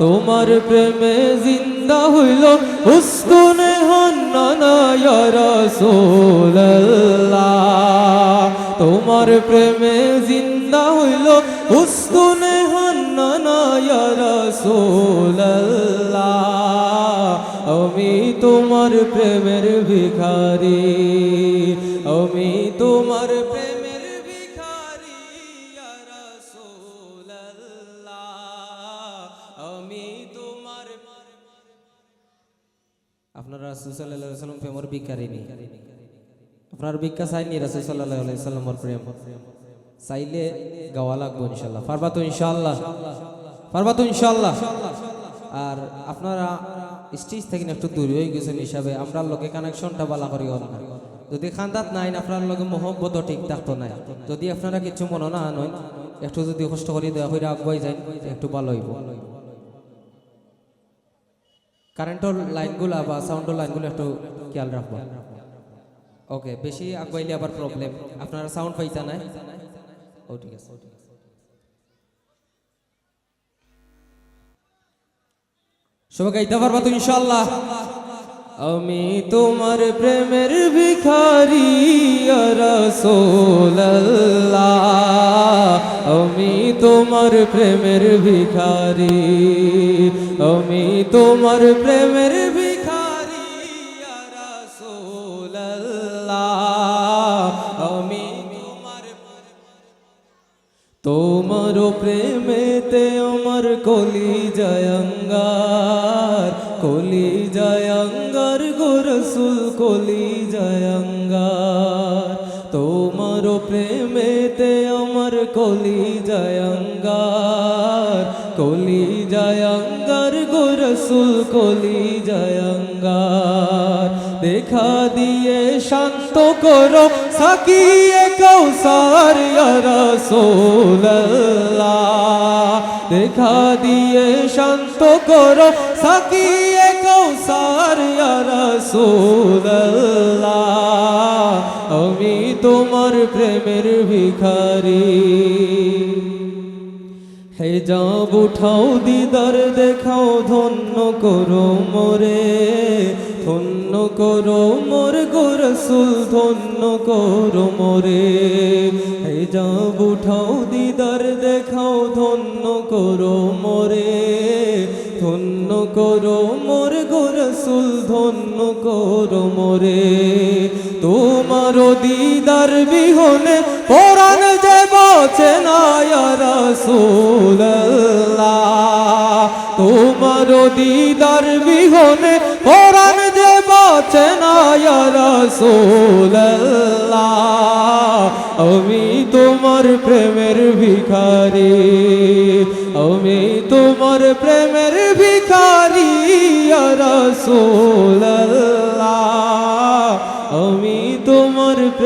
তোমার প্রেমে জিন্দা হইল, উস্কুনে হন্না রসোল্লাহ তোমার প্রেমে জিন্দা হইল, উস্কুনে হন্না রসোল্লাহ আমি তোমার প্রেমের ভিখারি, আমি তোমার প্রেমের আপনার রাসূল আলাইহি সাল্লাম প্রেমের আপনার ভিক্ষা চাইনি রাসূল প্রেম। চাইলে গাওয়া লাগবো ইনশাআল্লাহ। পারবা তো ইনশাআল্লাহ। পারবা তো ইনশাআল্লাহ। আর আপনারা স্টেজ থেকে একটু দূর হয়ে গেছেন হিসাবে আমরা লগে কানেকশনটা বালা করি না। যদি খান্দাত নাই, আপনার লগে মহব্বত ঠিক থাকতো নাই। যদি আপনারা কিছু মনে না আনয় একটু যদি কষ্ট করে দেওয়া হইলে আগুয়াই যায় একটু ভালো হইব। কারেন্টের লাইনগুলা বা সাউন্ডের লাইনগুলো একটু খেয়াল রাখব ওকে বেশি আগুয়াইলে আবার প্রবলেম আপনারা সাউন্ড পাইতা নাই? ও ঠিক আছে। সবাই গাইতে পারবা তো ইনশাল্লাহ আমি তোমার প্রেমের ভিখারি রসোল্লাহ আমি তোমার প্রেমের ভিখারি, আমি তোমার প্রেমের ভিখারি আমি তোমার তোমার প্রেমেতে আমার কলি জয়ঙ্গার কলি জয়ঙ্গার গোরসুল কলি জয়ঙ্গার আমার কলি জয়ঙ্গার কলি জয়ঙ্গার গোরসুল কলি জয়ঙ্গার দেখা দিয়ে শান্ত করো, সাকিয়ে কৌসার রসোল্লাহ দেখা দিয়ে শান্ত করো, সাকিয়ে কৌসার রসোল্লাহ আমি তোমার প্রেমের ভিখারি। হে যাব উঠাও দিদার, দেখাও ধন্য করো মোরে। ধন্য করো মোর গোরসুল, ধন্য করো মোরে। হে যাব উঠাও দিদার, দেখাও ধন্য করো মোরে। ধন্য করো মোর গোরসুল, ধন্য করো মোরে। দিদার বিহনে পরাণ যে বাঁচে না রসুল্লাহ তোমার দিদার বিহনে পরাণ যে বাঁচে না রসুল্লাহ আমি তোমার প্রেমের ভিখারি, আমি তোমার প্রেমের ভিখারি রসুল্লাহ